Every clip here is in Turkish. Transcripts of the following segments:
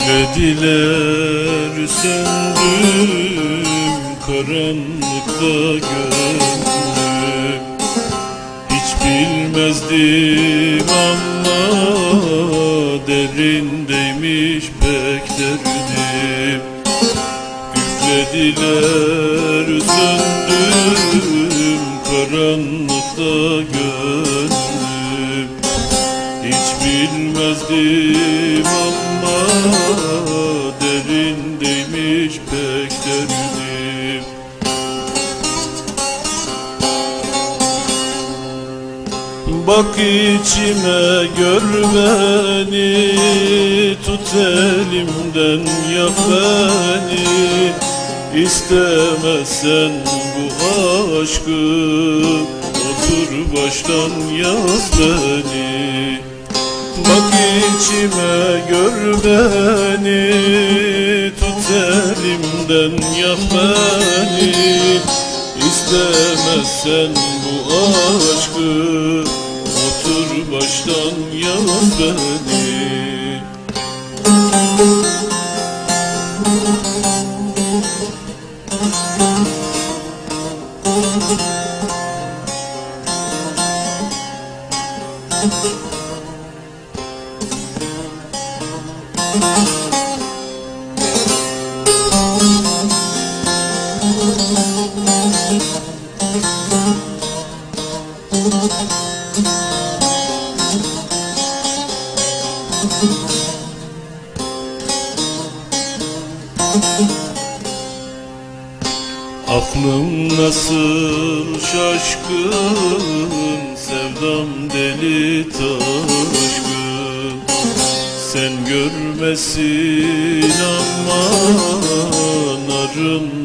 Üflediler söndüm karanlıkta gönlüm. Hiç bilmezdim ama derindeymiş pek derdim. Üflediler söndüm karanlıkta bilmezdim ama derindeymiş pek derdim Bak içime gör beni Tut elimden yak beni. İstemezsen bu aşkı Otur baştan yaz beni içime gör beni Tut elimden yak beni. İstemezsen bu aşkı Otur baştan yaz beni Aklım nasıl şaşkın Sevdam deli taşkın. Sen görmesin ama Narındayım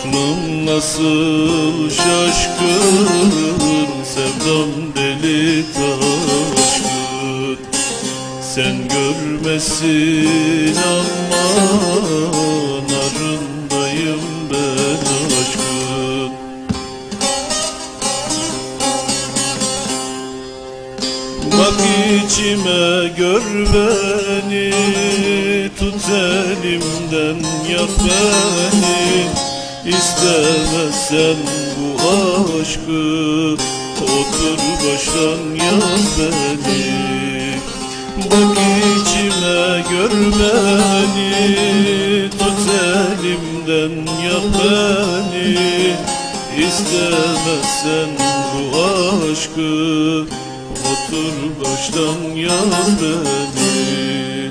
Aklım nasıl şaşkın? Sevdam deli taşkın. Sen görmesin ama narındayım ben aşkın. Bak içime gör beni Tut elimden yak beni İstemezsen bu aşkı Otur baştan yaz beni. Bak içime gör beni. Tut elimden yak beni. İstemezsen bu aşkı Otur baştan yaz beni.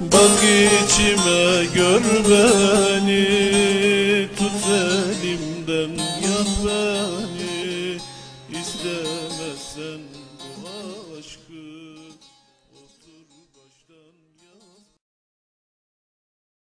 Bak içime gör beni sen bu aşkı